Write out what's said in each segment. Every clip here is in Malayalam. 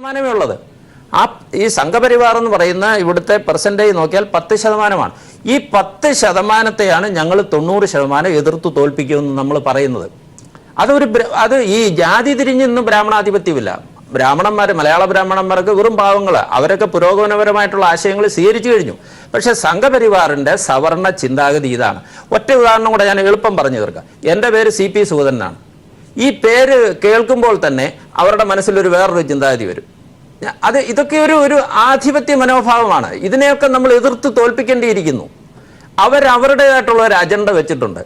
ശതമാനമേ ഉള്ളത്. ആ ഈ സംഘപരിവാർ എന്ന് പറയുന്ന ഇവിടുത്തെ പെർസെന്റേജ് നോക്കിയാൽ പത്ത് ശതമാനമാണ്. ഈ പത്ത് ശതമാനത്തെയാണ് ഞങ്ങൾ തൊണ്ണൂറ് ശതമാനം എതിർത്ത് തോൽപ്പിക്കുമെന്ന് നമ്മൾ പറയുന്നത്. അതൊരു അത് ഈ ജാതി തിരിഞ്ഞ് ഇന്ന് ബ്രാഹ്മണാധിപത്യമില്ല. ബ്രാഹ്മണന്മാർ മലയാള ബ്രാഹ്മണന്മാർക്ക് വെറും പാവങ്ങൾ അവരൊക്കെ പുരോഗമനപരമായിട്ടുള്ള ആശയങ്ങൾ സ്വീകരിച്ചു കഴിഞ്ഞു. പക്ഷേ സംഘപരിവാറിന്റെ സവർണ ചിന്താഗതി ഇതാണ്. ഒറ്റ ഉദാഹരണം കൂടെ ഞാൻ എളുപ്പം പറഞ്ഞു തീർക്കാം. എന്റെ പേര് സി പി സുഗതനാണ്. ഈ പേര് കേൾക്കുമ്പോൾ തന്നെ അവരുടെ മനസ്സിലൊരു വേറൊരു ചിന്താഗതി വരും. അത് ഇതൊക്കെ ഒരു ഒരു ആധിപത്യ മനോഭാവമാണ്. ഇതിനെയൊക്കെ നമ്മൾ എതിർത്ത് തോൽപ്പിക്കേണ്ടിയിരിക്കുന്നു. അവരവരുടേതായിട്ടുള്ള ഒരു അജണ്ട വെച്ചിട്ടുണ്ട്.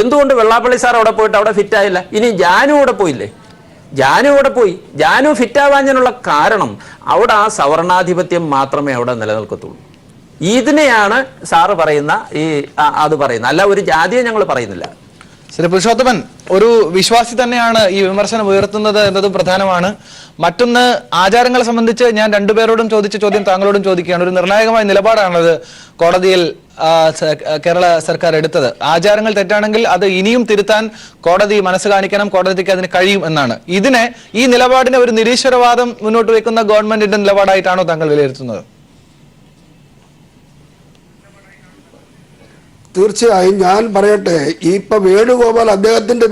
എന്തുകൊണ്ട് വെള്ളാപ്പള്ളി സാർ അവിടെ പോയിട്ട് അവിടെ ഫിറ്റ് ആയില്ല? ഇനി ജാനു അവിടെ പോയില്ലേ? ജാനു അവിടെ പോയി. ജാനു ഫിറ്റ് ആവാഞ്ഞതിനുള്ള കാരണം അവിടെ ആ സവർണാധിപത്യം മാത്രമേ അവിടെ നിലനിൽക്കത്തുള്ളൂ. ഇതിനെയാണ് സാറ് പറയുന്ന ഈ അത് പറയുന്നത്. അല്ല ഒരു ജാതിയെ ഞങ്ങൾ പറയുന്നില്ല. ശ്രീ പുരുഷോത്തമൻ ഒരു വിശ്വാസി തന്നെയാണ് ഈ വിമർശനം ഉയർത്തുന്നത് എന്നതും പ്രധാനമാണ്. മറ്റൊന്ന് ആചാരങ്ങളെ സംബന്ധിച്ച് ഞാൻ രണ്ടുപേരോടും ചോദിച്ച ചോദ്യം താങ്കളോടും ചോദിക്കുകയാണ്. ഒരു നിർണായകമായ നിലപാടാണത് കോടതിയിൽ കേരള സർക്കാർ എടുത്തത്. ആചാരങ്ങൾ തെറ്റാണെങ്കിൽ അത് ഇനിയും തിരുത്താൻ കോടതി മനസ്സ് കാണിക്കണം കോടതിക്ക് അതിന് കഴിയും എന്നാണ്. ഇതിനെ ഈ നിലപാടിനെ ഒരു നിരീശ്വരവാദം മുന്നോട്ട് വയ്ക്കുന്ന ഗവൺമെന്റിന്റെ നിലപാടായിട്ടാണോ താങ്കൾ വിലയിരുത്തുന്നത്? തീർച്ചയായും ഞാൻ പറയട്ടെ ഈ ഇപ്പൊ വേണുഗോപാൽ അദ്ദേഹത്തിന്റെ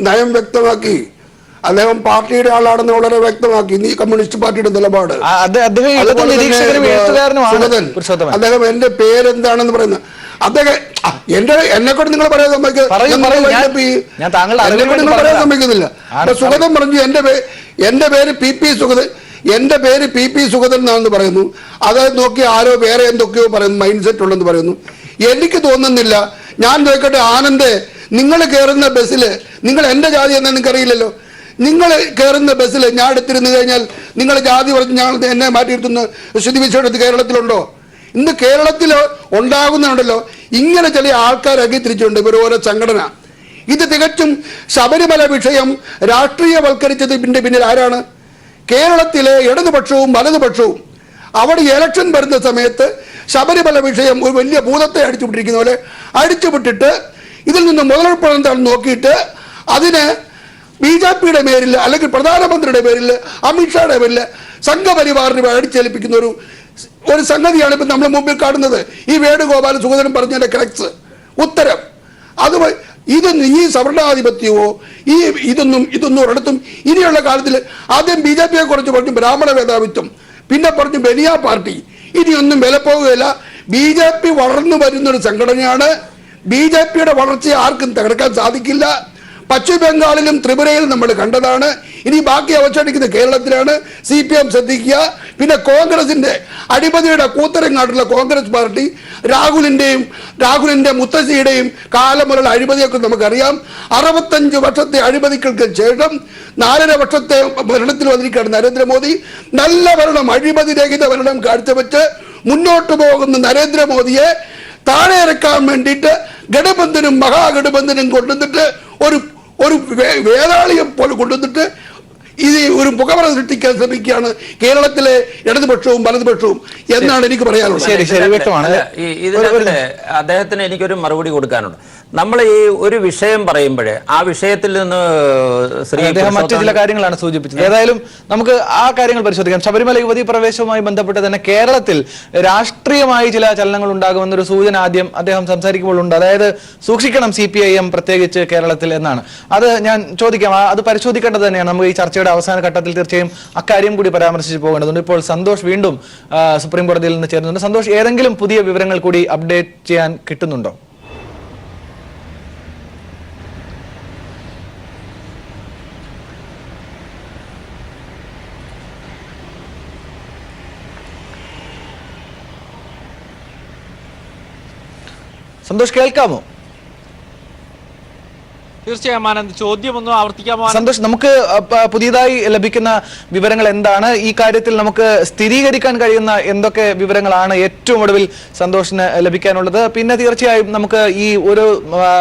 നയം വ്യക്തമാക്കി. അദ്ദേഹം പാർട്ടിയുടെ ആളാണെന്ന് വളരെ വ്യക്തമാക്കി. നീ കമ്മ്യൂണിസ്റ്റ് പാർട്ടിയുടെ നിലപാട്. അദ്ദേഹം എന്റെ പേരെന്താണെന്ന് പറയുന്നത്? അദ്ദേഹം എന്റെ എന്നെ കൊണ്ട് നിങ്ങൾ പറയാൻ സമ്മതിക്ക- പറയൂ, നിങ്ങൾ പറയൂ. ഞാൻ- വൈകിട്ട് ഈ- ഞാൻ താങ്കളുടെ എന്നെ അറിവിന് കൊണ്ട് വേണ്ടി നിങ്ങൾ പറയാൻ സമ്മതിക്കുന്നില്ല. സുഗതം പറഞ്ഞു എന്റെ എന്റെ പേര് പി പി സുഗതൻ എന്റെ പേര് പി പി സുഗതൻ എന്നാണെന്ന് പറയുന്നു. അത് നോക്കി ആരോ വേറെ എന്തൊക്കെയോ പറയുന്നു മൈൻഡ് സെറ്റ് ഉണ്ടെന്ന് പറയുന്നു. എനിക്ക് തോന്നുന്നില്ല. ഞാൻ നോക്കട്ടെ ആനന്ദ് നിങ്ങൾ കയറുന്ന ബസ്സിൽ നിങ്ങൾ എന്റെ ജാതി എന്ന് അറിയില്ലല്ലോ നിങ്ങൾ കയറുന്ന ബസ്സിൽ ഞാൻ എടുത്തിരുന്നു കഴിഞ്ഞാൽ നിങ്ങൾ ജാതി പറഞ്ഞ് ഞങ്ങൾ എന്നെ മാറ്റിയിരുത്തുന്ന. സ്ഥിതിവിശേഷത്ത് കേരളത്തിലുണ്ടോ? ഇന്ന് കേരളത്തിൽ ഉണ്ടാകുന്നുണ്ടല്ലോ. ഇങ്ങനെ ചില ആൾക്കാരൊക്കെ തിരിച്ചുണ്ട്. ഇവർ ഓരോ സംഘടന. ഇത് തികച്ചും ശബരിമല വിഷയം രാഷ്ട്രീയവൽക്കരിച്ചതിന്റെ പിന്നിൽ ആരാണ്? കേരളത്തിലെ ഇടതുപക്ഷവും വലതുപക്ഷവും അവിടെ ഇലക്ഷൻ വരുന്ന സമയത്ത് ശബരിമല വിഷയം ഒരു വലിയ ഭൂതത്തെ അടിച്ചുവിട്ടിരിക്കുന്ന പോലെ അടിച്ചുവിട്ടിട്ട് ഇതിൽ നിന്ന് മുതലെടുപ്പ് എന്താണെന്ന് നോക്കിയിട്ട് അതിന് ബി ജെ പിയുടെ പേരിൽ അല്ലെങ്കിൽ പ്രധാനമന്ത്രിയുടെ പേരിൽ അമിത്ഷായുടെ പേരിൽ സംഘപരിവാറിന് അടിച്ചേൽപ്പിക്കുന്ന ഒരു ഒരു സംഗതിയാണ് ഇപ്പം നമ്മൾ മുമ്പിൽ കാണുന്നത്. ഈ വേണുഗോപാൽ സുഗതനും പറഞ്ഞതിന്റെ ക്രക്സ് ഉത്തരം. അത് ഇത് ഈ സവർണാധിപത്യമോ ഈ ഇതൊന്നും ഇതൊന്നും ഒരിടത്തും ഇനിയുള്ള കാലത്തിൽ ആദ്യം ബി ജെ പിയെ കുറിച്ച് പറഞ്ഞു ബ്രാഹ്മണ മേധാവിത്വം. പിന്നെ പറഞ്ഞു ബനിയ പാർട്ടി. ഇനിയൊന്നും വില പോകുകയില്ല ബി ജെ പി വളർന്നു വരുന്നൊരു സംഘടനയാണ്. ബി ജെ പിയുടെ വളർച്ചയെ ആർക്കും തകർക്കാൻ സാധിക്കില്ല. പശ്ചിമ ബംഗാളിലും ത്രിപുരയിലും നമ്മൾ കണ്ടതാണ്. ഇനി ബാക്കി അവസാനിക്കുന്ന കേരളത്തിലാണ് സി പി എം ശ്രദ്ധിക്കുക. പിന്നെ കോൺഗ്രസിന്റെ അടിമതിയുടെ കൂത്തരങ്ങാട്ടുള്ള കോൺഗ്രസ് പാർട്ടി രാഹുലിന്റെയും രാഹുലിന്റെ മുത്തശ്ശിയുടെയും കാലമുള്ള അഴിമതിയൊക്കെ നമുക്കറിയാം. അറുപത്തഞ്ച് വർഷത്തെ അഴിമതികൾക്ക് ശേഷം നാലര വർഷത്തെ ഭരണത്തിൽ വന്നിരിക്കുകയാണ് നരേന്ദ്രമോദി. നല്ല ഭരണം അഴിമതി രഹിത ഭരണം കാഴ്ചവെച്ച് മുന്നോട്ട് പോകുന്ന നരേന്ദ്രമോദിയെ താഴെ ഇറക്കാൻ വേണ്ടിയിട്ട് ഗഡബന്ധനും മഹാഗഡബന്ധനും കൊണ്ടുവന്നിട്ട് ഒരു ഒരു വേ- വേതാളിയെ പോലെ കൊണ്ടുവന്നിട്ട് ഇത് ഒരു പുകമറ സൃഷ്ടിക്കാൻ ശ്രമിക്കുകയാണ് കേരളത്തിലെ ഇടതുപക്ഷവും വലതുപക്ഷവും എന്നാണ് എനിക്ക് പറയാനുള്ളത്. ശരി, ശരി, വ്യക്തമാണ്. ഇതിനെ അദ്ദേഹത്തിന് എനിക്കൊരു മറുപടി കൊടുക്കാനുണ്ട്. നമ്മൾ ഈ ഒരു വിഷയം പറയുമ്പോഴേ ആ വിഷയത്തിൽ നിന്ന് ശ്രീ അദ്ദേഹം മറ്റു ചില കാര്യങ്ങളാണ് സൂചിപ്പിച്ചത്. ഏതായാലും നമുക്ക് ആ കാര്യങ്ങൾ പരിശോധിക്കാം. ശബരിമല യുവതി പ്രവേശവുമായി ബന്ധപ്പെട്ട് തന്നെ കേരളത്തിൽ രാഷ്ട്രീയമായി ചില ചലനങ്ങൾ ഉണ്ടാകുമെന്നൊരു സൂചന ആദ്യം അദ്ദേഹം സംസാരിക്കുമ്പോൾ ഉണ്ട്. അതായത് സൂക്ഷിക്കണം സി പി ഐ എം പ്രത്യേകിച്ച് കേരളത്തിൽ എന്നാണ്. അത് ഞാൻ ചോദിക്കാം. അത് പരിശോധിക്കേണ്ടത് തന്നെയാണ്. നമുക്ക് ഈ ചർച്ചയുടെ അവസാന ഘട്ടത്തിൽ തീർച്ചയായും അക്കാര്യം കൂടി പരാമർശിച്ച് പോകേണ്ടതുണ്ട്. ഇപ്പോൾ സന്തോഷ് വീണ്ടും സുപ്രീം കോടതിയിൽ നിന്ന് ചേരുന്നുണ്ട്. സന്തോഷ് ഏതെങ്കിലും പുതിയ വിവരങ്ങൾ കൂടി അപ്ഡേറ്റ് ചെയ്യാൻ കിട്ടുന്നുണ്ടോ? സന്തോഷ് കേൾക്കാമോ? തീർച്ചയായും ആനന്ദ് ചോദ്യം ഒന്ന് ആവർത്തിക്കാമോ സന്തോഷ്. നമുക്ക് പുതിയതായി ലഭിക്കുന്ന വിവരങ്ങൾ എന്താണ്? ഈ കാര്യത്തിൽ നമുക്ക് സ്ഥിരീകരിക്കാൻ കഴിയുന്ന എന്തൊക്കെ വിവരങ്ങളാണ് ഏറ്റവും ഒടുവിൽ സന്തോഷിന് ലഭിക്കാനുള്ളത്? പിന്നെ തീർച്ചയായും നമുക്ക് ഈ ഒരു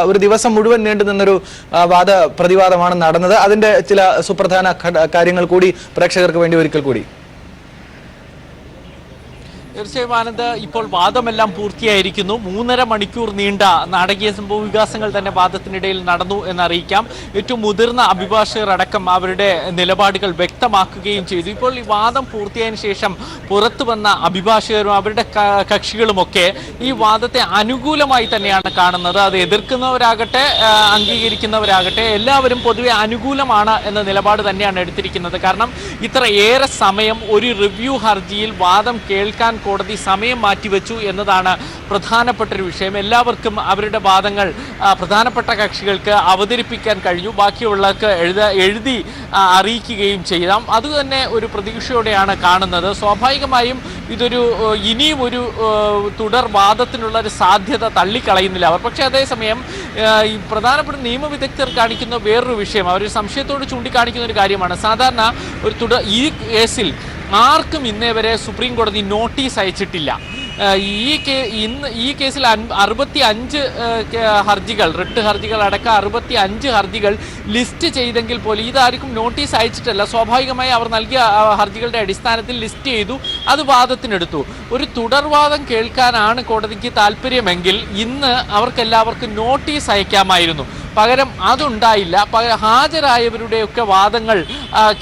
ഒരു ദിവസം മുഴുവൻ നീണ്ടു നിന്നൊരു വാദ പ്രതിവാദമാണ് നടന്നത്. അതിന്റെ ചില സുപ്രധാന കാര്യങ്ങൾ കൂടി പ്രേക്ഷകർക്ക് വേണ്ടി ഒരിക്കൽ കൂടി. തീർച്ചയായും ആനന്ദ് ഇപ്പോൾ വാദമെല്ലാം പൂർത്തിയായിരിക്കുന്നു. മൂന്നര മണിക്കൂർ നീണ്ട നാടകീയ സംഭവ വികാസങ്ങൾ തന്നെ വാദത്തിനിടയിൽ നടന്നു എന്നറിയിക്കാം. ഏറ്റവും മുതിർന്ന അഭിഭാഷകരടക്കം അവരുടെ നിലപാടുകൾ വ്യക്തമാക്കുകയും ചെയ്തു. ഇപ്പോൾ ഈ വാദം പൂർത്തിയായതിനു ശേഷം പുറത്തു വന്ന അഭിഭാഷകരും അവരുടെ കക്ഷികളുമൊക്കെ ഈ വാദത്തെ അനുകൂലമായി തന്നെയാണ് കാണുന്നത്. അത് എതിർക്കുന്നവരാകട്ടെ അംഗീകരിക്കുന്നവരാകട്ടെ എല്ലാവരും പൊതുവെ അനുകൂലമാണ് എന്ന നിലപാട് തന്നെയാണ് എടുത്തിരിക്കുന്നത്. കാരണം ഇത്ര ഏറെ സമയം ഒരു റിവ്യൂ ഹർജിയിൽ വാദം കേൾക്കാൻ കോടതി സമയം മാറ്റിവെച്ചു എന്നതാണ് പ്രധാനപ്പെട്ട ഒരു വിഷയം. എല്ലാവർക്കും അവരുടെ വാദങ്ങൾ പ്രധാനപ്പെട്ട കക്ഷികൾക്ക് അവതരിപ്പിക്കാൻ കഴിഞ്ഞു. ബാക്കിയുള്ളവർക്ക് എഴുത എഴുതി അറിയിക്കുകയും ചെയ്യാം. അതുതന്നെ ഒരു പ്രതീക്ഷയോടെയാണ് കാണുന്നത്. സ്വാഭാവികമായും ഇതൊരു ഇനിയും ഒരു തുടർ വാദത്തിനുള്ള ഒരു സാധ്യത തള്ളിക്കളയുന്നില്ല അവർ. പക്ഷേ അതേസമയം ഈ പ്രധാനപ്പെട്ട നിയമവിദഗ്ധർ കാണിക്കുന്ന വേറൊരു വിഷയം. അവർ സംശയത്തോട് ചൂണ്ടിക്കാണിക്കുന്ന ഒരു കാര്യമാണ്. സാധാരണ ഒരു തുടർ ഈ കേസിൽ ആർക്കും ഇന്നേ വരെ സുപ്രീം കോടതി നോട്ടീസ് അയച്ചിട്ടില്ല. ഈ കേ ഇന്ന് ഈ കേസിൽ അറുപത്തി അഞ്ച് ഹർജികൾ റിട്ട് ഹർജികൾ അടക്കം അറുപത്തി അഞ്ച് ഹർജികൾ ലിസ്റ്റ് ചെയ്തെങ്കിൽ പോലും ഇതാർക്കും നോട്ടീസ് അയച്ചിട്ടല്ല. സ്വാഭാവികമായി അവർ നൽകിയ ഹർജികളുടെ അടിസ്ഥാനത്തിൽ ലിസ്റ്റ് ചെയ്തു അത് വാദത്തിനെടുത്തു. ഒരു തുടർവാദം കേൾക്കാനാണ് കോടതിക്ക് താല്പര്യമെങ്കിൽ ഇന്ന് അവർക്കെല്ലാവർക്കും നോട്ടീസ് അയക്കാമായിരുന്നു. പകരം അതുണ്ടായില്ല. പകരം ഹാജരായവരുടെയൊക്കെ വാദങ്ങൾ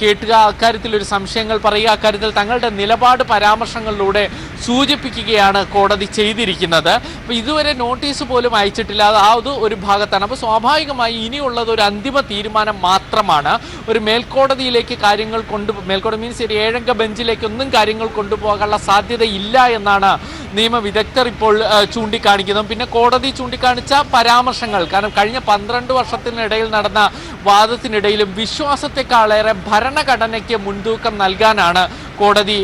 കേട്ടുക അക്കാര്യത്തിൽ ഒരു സംശയങ്ങൾ പറയുക അക്കാര്യത്തിൽ തങ്ങളുടെ നിലപാട് പരാമർശങ്ങളിലൂടെ സൂചിപ്പിക്കുകയാണ് കോടതി ചെയ്തിരിക്കുന്നത്. അപ്പോൾ ഇതുവരെ നോട്ടീസ് പോലും അയച്ചിട്ടില്ല. അത് ആ ഒരു ഒരു ഭാഗത്താണ്. അപ്പോൾ സ്വാഭാവികമായി ഇനിയുള്ളത് ഒരു അന്തിമ തീരുമാനം മാത്രമാണ്. ഒരു മേൽക്കോടതിയിലേക്ക് കാര്യങ്ങൾ കൊണ്ടു മേൽക്കോടതി മീൻസ് ഒരു ഏഴംഗ ബെഞ്ചിലേക്ക് ഒന്നും കാര്യങ്ങൾ കൊണ്ടുപോകാനുള്ള സാധ്യത ഇല്ല എന്നാണ് നിയമവിദഗ്ധർ ഇപ്പോൾ ചൂണ്ടിക്കാണിക്കുന്നത്. പിന്നെ കോടതി ചൂണ്ടിക്കാണിച്ച പരാമർശങ്ങൾ കാരണം കഴിഞ്ഞ പന്ത്രണ്ട് വർഷത്തിനിടയിൽ നടന്ന വാദത്തിനിടയിലും വിശ്വാസത്തെക്കാളേറെ ഭരണഘടനയ്ക്ക് മുൻതൂക്കം നൽകാനാണ് കോടതി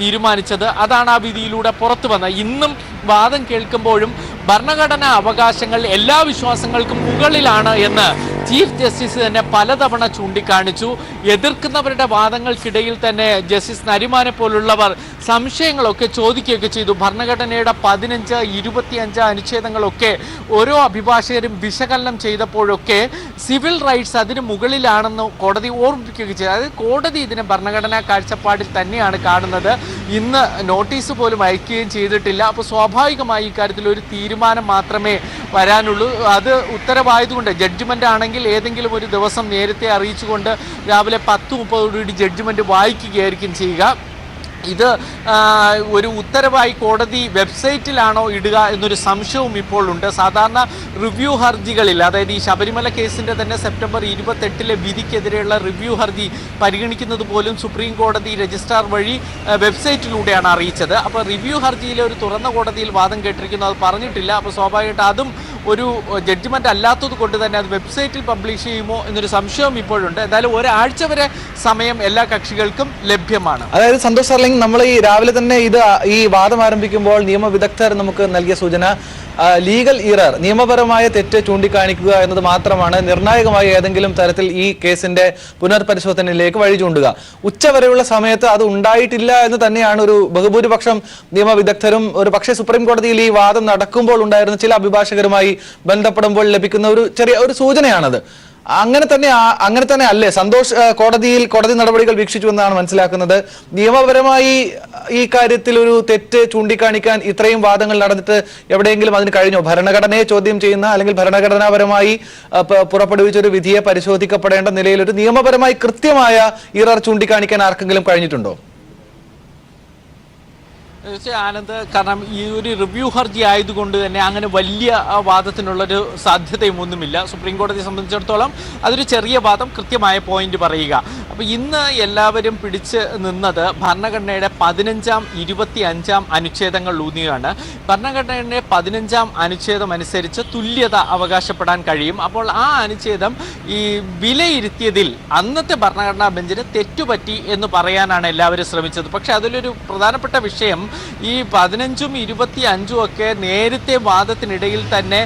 തീരുമാനിച്ചത്. അതാണ് ആ വിധിയിലൂടെ പുറത്തു വന്നത് ഇന്നും വാദം കേൾക്കുമ്പോഴും ഭരണഘടനാ അവകാശങ്ങൾ എല്ലാ വിശ്വാസങ്ങൾക്കും മുകളിലാണ് എന്ന് ചീഫ് ജസ്റ്റിസ് തന്നെ പലതവണ ചൂണ്ടിക്കാണിച്ചു. എതിർക്കുന്നവരുടെ വാദങ്ങൾക്കിടയിൽ തന്നെ ജസ്റ്റിസ് നരിമാനെ പോലുള്ളവർ സംശയങ്ങളൊക്കെ ചോദിക്കുകയൊക്കെ ചെയ്തു. ഭരണഘടനയുടെ പതിനഞ്ച് ഇരുപത്തിയഞ്ച് അനുച്ഛേദങ്ങളൊക്കെ ഓരോ അഭിഭാഷകരും വിശകലനം ചെയ്തപ്പോഴൊക്കെ സിവിൽ റൈറ്റ്സ് അതിന് മുകളിലാണെന്ന് കോടതി ഓർമ്മിപ്പിക്കുകയൊക്കെ ചെയ്തു. അതായത് കോടതി ഇതിനെ ഭരണഘടനാ കാഴ്ചപ്പാടിൽ തന്നെയാണ് കാണുന്നത്. ഇന്ന് നോട്ടീസ് പോലും അയക്കുകയും ചെയ്തിട്ടില്ല. അപ്പോൾ സ്വാഭാവികമായി ഇക്കാര്യത്തിൽ ഒരു തീരുമാനം മാത്രമേ വരാനുള്ളൂ. അത് ഉത്തരവായതുകൊണ്ട് ജഡ്ജ്മെന്റ് ആണെങ്കിൽ ഏതെങ്കിലും ഒരു ദിവസം നേരത്തെ അറിയിച്ചുകൊണ്ട് രാവിലെ പത്ത് മുപ്പതോടുകൂടി ജഡ്ജ്മെന്റ് വായിക്കുകയായിരിക്കും ചെയ്യുക. ഇത് ഒരു ഉത്തരവായി കോടതി വെബ്സൈറ്റിലാണോ ഇടുക എന്നൊരു സംശയവും ഇപ്പോൾ ഉണ്ട്. സാധാരണ റിവ്യൂ ഹർജികളിൽ അതായത് ഈ ശബരിമല കേസിന്റെ തന്നെ സെപ്റ്റംബർ ഇരുപത്തെട്ടിലെ വിധിക്കെതിരെയുള്ള റിവ്യൂ ഹർജി പരിഗണിക്കുന്നത് പോലും സുപ്രീം കോടതി രജിസ്ട്രാർ വഴി വെബ്സൈറ്റിലൂടെയാണ് അറിയിച്ചത്. അപ്പോൾ റിവ്യൂ ഹർജിയിലെ ഒരു തുറന്ന കോടതിയിൽ വാദം കേട്ടിരിക്കുന്നു അത് പറഞ്ഞിട്ടില്ല. അപ്പോൾ സ്വാഭാവികമായിട്ട് അതും ഒരു ജഡ്ജ്മെന്റ് അല്ലാത്തത് കൊണ്ട് തന്നെ അത് വെബ്സൈറ്റിൽ പബ്ലിഷ് ചെയ്യുമോ എന്നൊരു സംശയം ഇപ്പോഴുണ്ട്. എന്തായാലും ഒരാഴ്ച വരെ സമയം എല്ലാ കക്ഷികൾക്കും ലഭ്യമാണ്. അതായത് സന്തോഷ് സർലിംഗ് നമ്മൾ ഈ രാവിലെ തന്നെ ഇത് ഈ വാദം ആരംഭിക്കുമ്പോൾ നിയമവിദഗ്ധർ നമുക്ക് നൽകിയ സൂചന ലീഗൽ ഇറർ നിയമപരമായ തെറ്റ് ചൂണ്ടിക്കാണിക്കുക എന്നത് മാത്രമാണ് നിർണായകമായ ഏതെങ്കിലും തരത്തിൽ ഈ കേസിന്റെ പുനർപരിശോധനയിലേക്ക് വഴി ചൂണ്ടുക. ഉച്ചവരെയുള്ള സമയത്ത് അത് ഉണ്ടായിട്ടില്ല എന്ന് തന്നെയാണ് ഒരു ബഹുഭൂരിപക്ഷം നിയമവിദഗ്ധരും ഒരു പക്ഷേ സുപ്രീം കോടതിയിൽ ഈ വാദം നടക്കുമ്പോൾ ഉണ്ടായിരുന്ന ചില അഭിഭാഷകരുമായി ബന്ധപ്പെടുമ്പോൾ ലഭിക്കുന്ന ഒരു ചെറിയ ഒരു സൂചനയാണത്. അങ്ങനെ തന്നെ അങ്ങനെ തന്നെ അല്ലേ? സന്തോഷ് കോടതിയിൽ കോടതി നടപടികൾ വീക്ഷിച്ചു എന്നാണ് മനസ്സിലാക്കുന്നത്. നിയമപരമായി ഈ കാര്യത്തിൽ ഒരു തെറ്റ് ചൂണ്ടിക്കാണിക്കാൻ ഇത്രയും വാദങ്ങൾ നടന്നിട്ട് എവിടെയെങ്കിലും അതിന് കഴിഞ്ഞോ? ഭരണഘടനയെ ചോദ്യം ചെയ്യുന്ന അല്ലെങ്കിൽ ഭരണഘടനാപരമായി പുറപ്പെടുവിച്ച ഒരു വിധിയെ പരിശോധിക്കപ്പെടേണ്ട നിലയിൽ ഒരു നിയമപരമായി കൃത്യമായ ഇറർ ചൂണ്ടിക്കാണിക്കാൻ ആർക്കെങ്കിലും കഴിഞ്ഞിട്ടുണ്ടോ? ആനന്ദ് കാരണം ഈ ഒരു റിവ്യൂ ഹർജി ആയതുകൊണ്ട് തന്നെ അങ്ങനെ വലിയ വാദത്തിനുള്ളൊരു സാധ്യതയും ഒന്നുമില്ല. സുപ്രീം കോടതിയെ സംബന്ധിച്ചിടത്തോളം അതൊരു ചെറിയ വാദം കൃത്യമായ പോയിന്റ് പറയുക. അപ്പോൾ ഇന്ന് എല്ലാവരും പിടിച്ച് നിന്നത് ഭരണഘടനയുടെ പതിനഞ്ചാം ഇരുപത്തി അഞ്ചാം അനുച്ഛേദങ്ങൾ ഊന്നിയാണ്. ഭരണഘടനയുടെ പതിനഞ്ചാം അനുച്ഛേദം അനുസരിച്ച് തുല്യത അവകാശപ്പെടാൻ കഴിയും. അപ്പോൾ ആ അനുച്ഛേദം ഈ വിലയിരുത്തിയതിൽ അന്നത്തെ ഭരണഘടനാ ബെഞ്ചിന് തെറ്റുപറ്റി എന്ന് പറയാനാണ് എല്ലാവരും ശ്രമിച്ചത്. പക്ഷേ അതിലൊരു പ്രധാനപ്പെട്ട വിഷയം ഈ പതിനഞ്ചും ഇരുപത്തി അഞ്ചും ഒക്കെ നേരത്തെ വാദത്തിനിടയിൽ തന്നെ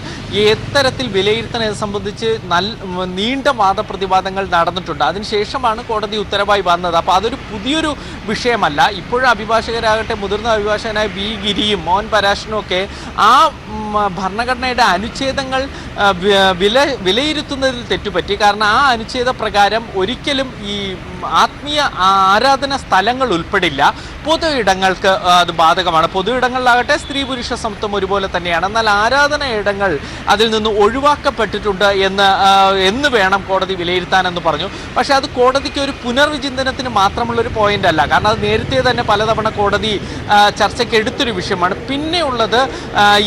എത്തരത്തിൽ വിലയിരുത്തണത് സംബന്ധിച്ച് നല്ല നീണ്ട വാദപ്രതിവാദങ്ങൾ നടന്നിട്ടുണ്ട്. അതിനുശേഷമാണ് കോടതി ഉത്തരവായി വന്നത്. അപ്പോൾ അതൊരു പുതിയൊരു വിഷയമല്ല. ഇപ്പോഴും അഭിഭാഷകരാകട്ടെ മുതിർന്ന അഭിഭാഷകനായ ബി ഗിരിയും മോൻ പരാശനും ഒക്കെ ആ ഭരണഘടനയുടെ അനുച്ഛേദങ്ങൾ വില വിലയിരുത്തുന്നതിൽ തെറ്റുപറ്റി. കാരണം ആ അനുച്ഛേദ പ്രകാരം ഒരിക്കലും ഈ ആത്മീയ ആരാധന സ്ഥലങ്ങൾ ഉൾപ്പെടില്ല. പൊതു ഇടങ്ങൾക്ക് അത് ബാധകമാണ്. പൊതു ഇടങ്ങളിലാകട്ടെ സ്ത്രീ പുരുഷ സമത്വം ഒരുപോലെ തന്നെയാണ്. എന്നാൽ ആരാധന ഇടങ്ങൾ അതിൽ നിന്ന് ഒഴിവാക്കപ്പെട്ടിട്ടുണ്ട് എന്ന് എന്ന് വേണം കോടതി വിലയിരുത്താനെന്ന് പറഞ്ഞു. പക്ഷേ അത് കോടതിക്ക് ഒരു പുനർവിചിന്തനത്തിന് മാത്രമുള്ളൊരു പോയിന്റ് അല്ല. കാരണം അത് നേരത്തെ തന്നെ പലതവണ കോടതി ചർച്ചയ്ക്ക് എടുത്തൊരു വിഷയമാണ്. പിന്നെയുള്ളത്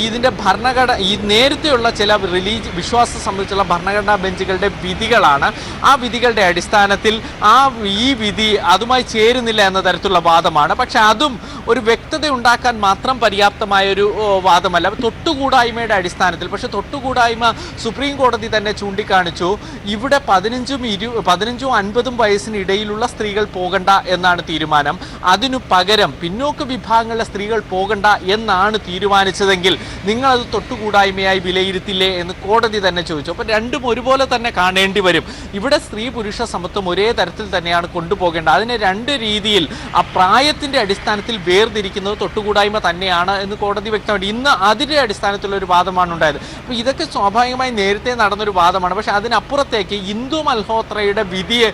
ഇതിന്റെ ഭരണഘടന ഈ നേരത്തെയുള്ള ചില റിലീജ് വിശ്വാസം സംബന്ധിച്ചുള്ള ഭരണഘടനാ ബെഞ്ചുകളുടെ വിധികളാണ്. ആ വിധികളുടെ അടിസ്ഥാനത്തിൽ ആ ഈ വിധി അതുമായി ചേരുന്നില്ല എന്ന തരത്തിലുള്ള വാദമാണ്. പക്ഷെ അതും ഒരു വ്യക്തത ഉണ്ടാക്കാൻ മാത്രം പര്യാപ്തമായ ഒരു വാദമല്ല. തൊട്ടുകൂടായ്മയുടെ അടിസ്ഥാനത്തിൽ പക്ഷെ തൊട്ടുകൂടായ്മ സുപ്രീം കോടതി തന്നെ ചൂണ്ടിക്കാണിച്ചു. ഇവിടെ പതിനഞ്ചും ഇരു പതിനഞ്ചും അൻപതും വയസ്സിനിടയിലുള്ള സ്ത്രീകൾ പോകണ്ട എന്നാണ് തീരുമാനം. അതിനു പകരം പിന്നോക്ക വിഭാഗങ്ങളിലെ സ്ത്രീകൾ പോകണ്ട എന്നാണ് തീരുമാനിച്ചതെങ്കിൽ നിങ്ങൾ അത് തൊട്ടുകൂടായ്മയായി വിലയിരുത്തില്ലേ എന്ന് കോടതി തന്നെ ചോദിച്ചു. അപ്പം രണ്ടും ഒരുപോലെ തന്നെ കാണേണ്ടി വരും. ഇവിടെ സ്ത്രീ പുരുഷ സമത്വം ഒരേ തരത്തിൽ തന്നെയാണ് കൊണ്ടുപോകേണ്ടത്. അതിനെ രണ്ട് രീതിയിൽ ആ പ്രായത്തിന്റെ അടിസ്ഥാനത്തിൽ വേർതിരിക്കുന്നത് തൊട്ടുകൂടായ്മ തന്നെയാണ് എന്ന് കോടതി വ്യക്തമായിട്ട് ഇന്ന് അതിന്റെ അടിസ്ഥാനത്തിലുള്ള ഒരു വാദമാണ് ഉണ്ടായത്. അപ്പോൾ ഇതൊക്കെ സ്വാഭാവികമായി നേരത്തെ നടന്നൊരു വാദമാണ്. പക്ഷേ അതിനപ്പുറത്തേക്ക് ഇന്ദു മൽഹോത്രയുടെ വിധിയെ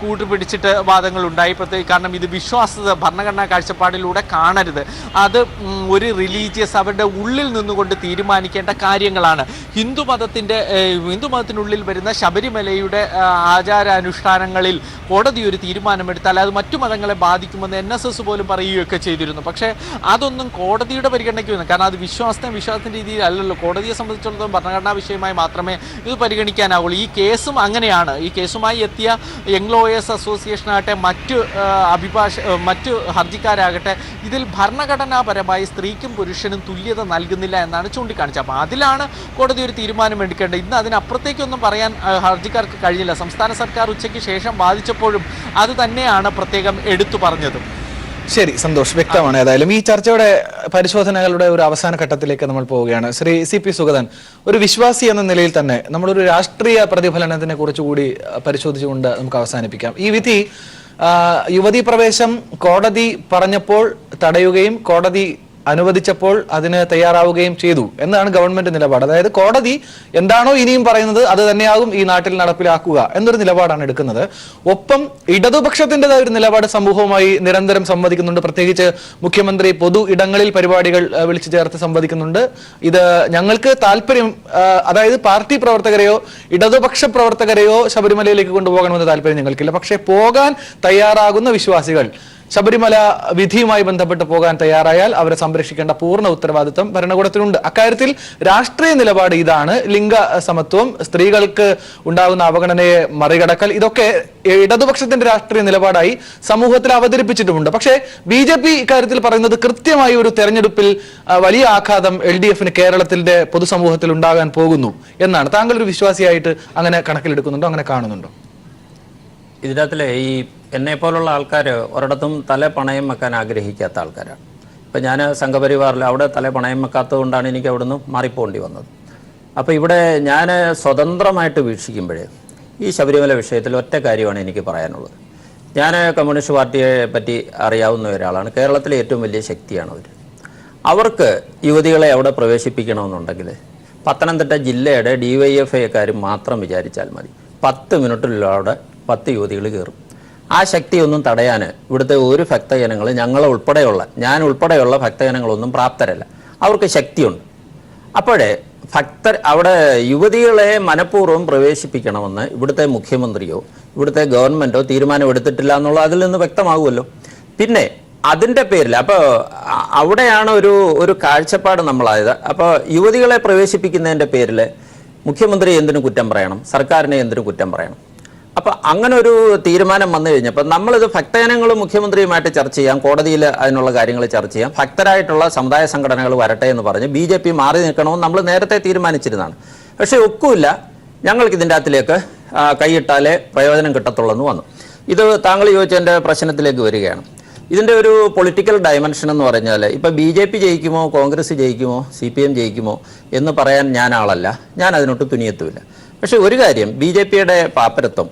കൂട്ടുപിടിച്ചിട്ട് വാദങ്ങൾ ഉണ്ടായി പ്രത്യേകിച്ച് കാരണം ഇത് വിശ്വാസത ഭരണഘടനാ കാഴ്ചപ്പാടിലൂടെ കാണരുത്. അത് ഒരു റിലീജിയസ് അവരുടെ ഉള്ളിൽ നിന്നുകൊണ്ട് തീരുമാനിക്കേണ്ട കാര്യങ്ങളാണ്. ഹിന്ദു മതത്തിന്റെ ഹിന്ദു മതത്തിനുള്ളിൽ വരുന്ന ശബരിമലയുടെ ആ, കോടതി ഒരു തീരുമാനമെടുത്താൽ അത് മറ്റു മതങ്ങളെ ബാധിക്കുമെന്ന് എൻ എസ് എസ് പോലും പറയുകയൊക്കെ ചെയ്തിരുന്നു. പക്ഷേ അതൊന്നും കോടതിയുടെ പരിഗണനയ്ക്ക് വന്നു കാരണം അത് വിശ്വാസത്തെ വിശ്വാസത്തിന്റെ രീതിയിൽ അല്ലല്ലോ. കോടതിയെ സംബന്ധിച്ചിടത്തോളം ഭരണഘടനാ വിഷയമായി മാത്രമേ ഇത് പരിഗണിക്കാനാവുള്ളൂ. ഈ കേസും അങ്ങനെയാണ്. ഈ കേസുമായി എത്തിയ യങ് ലോയേഴ്സ് അസോസിയേഷൻ ആകട്ടെ മറ്റ് അഭിഭാഷ മറ്റ് ഹർജിക്കാരാകട്ടെ ഇതിൽ ഭരണഘടനാപരമായി സ്ത്രീക്കും പുരുഷനും തുല്യത നൽകുന്നില്ല എന്നാണ് ചൂണ്ടിക്കാണിച്ചത്. അപ്പോൾ അതിലാണ് കോടതി ഒരു തീരുമാനം എടുക്കേണ്ടത്. ഇന്ന് അതിനപ്പുറത്തേക്കൊന്നും പറയാൻ ഹർജിക്കാർക്ക് കഴിഞ്ഞില്ല. സംസ്ഥാന സർക്കാർ ഉച്ചയ്ക്ക് ശേഷം വാദിച്ചപ്പോഴും അത് തന്നെയാണ് പ്രത്യേകം എടുത്തു പറഞ്ഞത്. ശരി സന്തോഷ്. വ്യക്തമാണ് ഏതായാലും ഈ ചർച്ചയുടെ പരിശോധനകളുടെ ഒരു അവസാന ഘട്ടത്തിലേക്ക് നമ്മൾ പോവുകയാണ്. ശ്രീ സി പി സുഗതൻ ഒരു വിശ്വാസി എന്ന നിലയിൽ തന്നെ നമ്മളൊരു രാഷ്ട്രീയ പ്രതിഫലനത്തിനെ കുറിച്ചുകൂടി പരിശോധിച്ചുകൊണ്ട് നമുക്ക് അവസാനിപ്പിക്കാം. ഈ വിധി യുവതി പ്രവേശം കോടതി പറഞ്ഞപ്പോൾ തടയുകയും കോടതി അനുവദിച്ചപ്പോൾ അതിന് തയ്യാറാവുകയും ചെയ്തു എന്നാണ് ഗവൺമെന്റ് നിലപാട്. അതായത് കോടതി എന്താണോ ഇനിയും പറയുന്നത് അത് തന്നെയാകും ഈ നാട്ടിൽ നടപ്പിലാക്കുക എന്നൊരു നിലപാടാണ് എടുക്കുന്നത്. ഒപ്പം ഇടതുപക്ഷത്തിന്റെതായ ഒരു നിലപാട് സമൂഹവുമായി നിരന്തരം സംവദിക്കുന്നുണ്ട്. പ്രത്യേകിച്ച് മുഖ്യമന്ത്രി പൊതു ഇടങ്ങളിൽ പരിപാടികൾ വിളിച്ചു ചേർത്ത് സംവദിക്കുന്നുണ്ട്. ഇത് ഞങ്ങൾക്ക് താല്പര്യം അതായത് പാർട്ടി പ്രവർത്തകരെയോ ഇടതുപക്ഷ പ്രവർത്തകരെയോ ശബരിമലയിലേക്ക് കൊണ്ടുപോകണമെന്ന് താല്പര്യം ഞങ്ങൾക്കില്ല. പക്ഷേ പോകാൻ തയ്യാറാകുന്ന വിശ്വാസികൾ ശബരിമല വിധിയുമായി ബന്ധപ്പെട്ട് പോകാൻ തയ്യാറായാൽ അവരെ സംരക്ഷിക്കേണ്ട പൂർണ ഉത്തരവാദിത്വം ഭരണകൂടത്തിനുണ്ട്. അക്കാര്യത്തിൽ രാഷ്ട്രീയ നിലപാട് ഇതാണ്. ലിംഗ സമത്വം സ്ത്രീകൾക്ക് ഉണ്ടാകുന്ന അവഗണനയെ മറികടക്കൽ ഇതൊക്കെ ഇടതുപക്ഷത്തിന്റെ രാഷ്ട്രീയ നിലപാടായി സമൂഹത്തിൽ അവതരിപ്പിച്ചിട്ടുമുണ്ട്. പക്ഷേ ബി ജെ പി ഇക്കാര്യത്തിൽ പറയുന്നത് കൃത്യമായി ഒരു തെരഞ്ഞെടുപ്പിൽ വലിയ ആഘാതം എൽ ഡി എഫിന് കേരളത്തിന്റെ പൊതുസമൂഹത്തിൽ ഉണ്ടാകാൻ പോകുന്നു എന്നാണ്. താങ്കൾ ഒരു വിശ്വാസിയായിട്ട് അങ്ങനെ കണക്കിലെടുക്കുന്നുണ്ടോ? അങ്ങനെ കാണുന്നുണ്ടോ? ഇതിനകത്തിലെ ഈ എന്നെ പോലുള്ള ആൾക്കാർ ഒരിടത്തും തല പണയം വെക്കാൻ ആഗ്രഹിക്കാത്ത ആൾക്കാരാണ്. ഇപ്പം ഞാൻ സംഘപരിവാറിൽ അവിടെ തല പണയം വെക്കാത്തത് കൊണ്ടാണ് എനിക്ക് അവിടുന്ന് മാറിപ്പോണ്ടി വന്നത്. അപ്പോൾ ഇവിടെ ഞാൻ സ്വതന്ത്രമായിട്ട് വീക്ഷിക്കുമ്പോഴേ ഈ ശബരിമല വിഷയത്തിൽ ഒറ്റ കാര്യമാണ് എനിക്ക് പറയാനുള്ളത്. ഞാൻ കമ്മ്യൂണിസ്റ്റ് പാർട്ടിയെ പറ്റി അറിയാവുന്ന ഒരാളാണ്. കേരളത്തിലെ ഏറ്റവും വലിയ ശക്തിയാണ് അവർ അവർക്ക് യുവതികളെ അവിടെ പ്രവേശിപ്പിക്കണമെന്നുണ്ടെങ്കിൽ പത്തനംതിട്ട ജില്ലയുടെ ഡി വൈ എഫ് ഐക്കാർ മാത്രം വിചാരിച്ചാൽ മതി. പത്ത് മിനിറ്റിലൂടെ പത്ത് യുവതികൾ കയറും. ആ ശക്തിയൊന്നും തടയാൻ ഇവിടുത്തെ ഒരു ഭക്തജനങ്ങൾ ഞങ്ങളെ ഉൾപ്പെടെയുള്ള ഞാൻ ഉൾപ്പെടെയുള്ള ഭക്തജനങ്ങളൊന്നും പ്രാപ്തരല്ല. അവർക്ക് ശക്തിയുണ്ട്. അപ്പോഴേ ഭക്തർ അവിടെ യുവതികളെ മനഃപൂർവം പ്രവേശിപ്പിക്കണമെന്ന് ഇവിടുത്തെ മുഖ്യമന്ത്രിയോ ഇവിടുത്തെ ഗവൺമെന്റോ തീരുമാനമെടുത്തിട്ടില്ല എന്നുള്ള അതിൽ നിന്ന് വ്യക്തമാകുമല്ലോ. പിന്നെ അതിന്റെ പേരിൽ അപ്പോൾ അവിടെയാണ് ഒരു ഒരു കാഴ്ചപ്പാട് നമ്മളായത്. അപ്പോൾ യുവതികളെ പ്രവേശിപ്പിക്കുന്നതിന്റെ പേരിൽ മുഖ്യമന്ത്രി എന്തിനു കുറ്റം പറയണം? സർക്കാരിനെ എന്തിനു കുറ്റം പറയണം? അപ്പൊ അങ്ങനെ ഒരു തീരുമാനം വന്നു കഴിഞ്ഞപ്പോൾ നമ്മളിത് ഭക്തജനങ്ങളും മുഖ്യമന്ത്രിയുമായിട്ട് ചർച്ച ചെയ്യാം കോടതിയിൽ അതിനുള്ള കാര്യങ്ങൾ ചർച്ച ചെയ്യാം ഭക്തരായിട്ടുള്ള സമുദായ സംഘടനകൾ വരട്ടെ എന്ന് പറഞ്ഞ് ബി ജെ പി മാറി നിൽക്കണമെന്ന് നമ്മൾ നേരത്തെ തീരുമാനിച്ചിരുന്നതാണ്. പക്ഷേ ഒക്കുമില്ല ഞങ്ങൾക്ക് ഇതിന്റെ അകത്തിലേക്ക് കൈയിട്ടാലേ പ്രയോജനം കിട്ടത്തുള്ളൂ എന്ന് വന്നു. ഇത് താങ്കൾ ചോദിച്ചതിന്റെ പ്രശ്നത്തിലേക്ക് വരികയാണ്. ഇതിന്റെ ഒരു പൊളിറ്റിക്കൽ ഡയമെൻഷൻ എന്ന് പറഞ്ഞാൽ ഇപ്പം ബി ജെ പി ജയിക്കുമോ കോൺഗ്രസ് ജയിക്കുമോ സി പി എം ജയിക്കുമോ എന്ന് പറയാൻ ഞാൻ ആളല്ല ഞാൻ അതിനൊട്ട് തുനിയത്തുമില്ല. പക്ഷേ ഒരു കാര്യം ബി ജെ പിയുടെ പാപ്പരത്വം